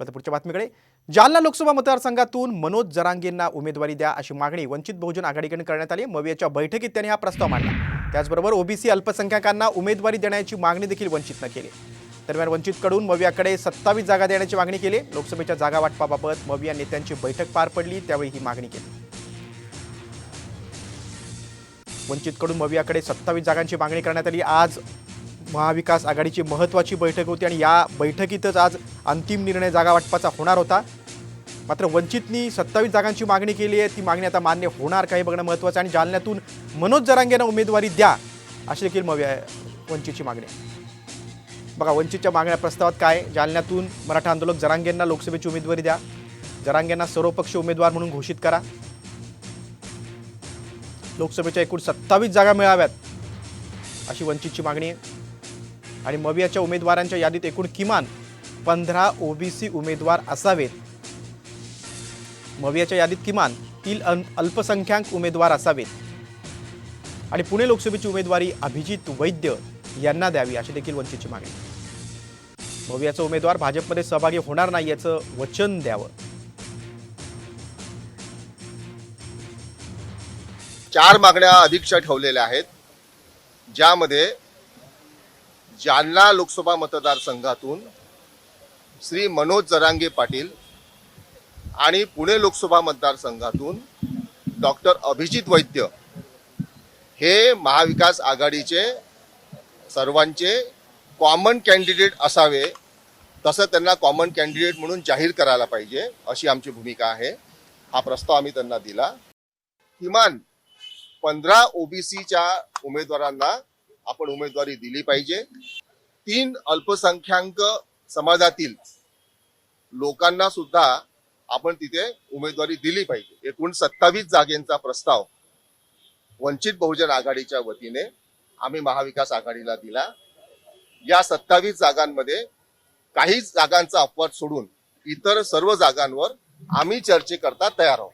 आता पुढच्या बातमीकडे. जालना लोकसभा मतदारसंघातून मनोज जरांगेंना उमेदवारी द्या अशी मागणी वंचित बहुजन आघाडीकडून करण्यात आली. मवियाच्या बैठकीत त्यांनी हा प्रस्ताव मांडला. त्याचबरोबर ओबीसी अल्पसंख्याकांना उमेदवारी देण्याची मागणी देखील वंचितनं केली. दरम्यान वंचितकडून मवियाकडे सत्तावीस जागा देण्याची मागणी केली. लोकसभेच्या जागा वाटपाबाबत मविया नेत्यांची बैठक पार पडली त्यावेळी ही मागणी केली. वंचितकडून मवियाकडे सत्तावीस जागांची मागणी करण्यात आली. आज महाविकास आघाडीची महत्त्वाची बैठक होती आणि या बैठकीतच आज अंतिम निर्णय जागा वाटपाचा होणार होता. मात्र वंचितनी सत्तावीस जागांची मागणी केली आहे. ती मागणी आता मान्य होणार का हे बघणं महत्त्वाचं आणि जालन्यातून मनोज जरांगेंना उमेदवारी द्या अशी देखील मव्या वंचितची मागणी. आहे बघा वंचितच्या मागण्या प्रस्तावात काय? जालन्यातून मराठा आंदोलक जरांगेंना लोकसभेची उमेदवारी द्या. जरांगेंना सर्वपक्षीय उमेदवार म्हणून घोषित करा. लोकसभेच्या एकूण सत्तावीस जागा मिळाव्यात अशी वंचितची मागणी आहे. आणि मवियाच्या उमेदवारांच्या यादीत एकूण किमान पंधरा ओबीसी उमेदवार असावेत. मवियाच्या यादीत किमान तीन अल्पसंख्याक उमेदवार असावेत. आणि पुणे लोकसभेची उमेदवारी अभिजित वैद्य यांना द्यावी अशी देखील वंचितची मागणी. मवियाचा उमेदवार भाजपमध्ये सहभागी होणार नाही याचं वचन द्यावं. चार मागण्या अधिकच्या ठेवलेल्या आहेत. ज्यामध्ये जालना लोकसभा मतदारसंघातून श्री मनोज जरांगे पाटील आणि पुणे लोकसभा मतदारसंघातून डॉक्टर अभिजित वैद्य हे महाविकास आघाडीचे सर्वांचे कॉमन कॅन्डिडेट असावे. तसं त्यांना कॉमन कॅन्डिडेट म्हणून जाहीर करायला पाहिजे अशी आमची भूमिका आहे. हा प्रस्ताव आम्ही त्यांना दिला. किमान पंधरा ओबीसीच्या उमेदवारांना आपण उमेदवारी दिली पाहिजे. तीन अल्पसंख्याक समाजातील लोकांना सुद्धा आपण तिथे उमेदवारी दिली पाहिजे. एकूण सत्तावीस जागेंचा प्रस्ताव वंचित बहुजन आघाडीच्या वतीने आम्ही महाविकास आघाडीला दिला. या सत्तावीस जागांमध्ये काही जागांचा अपवाद सोडून इतर सर्व जागांवर आम्ही चर्चेकरता तयार आहोत.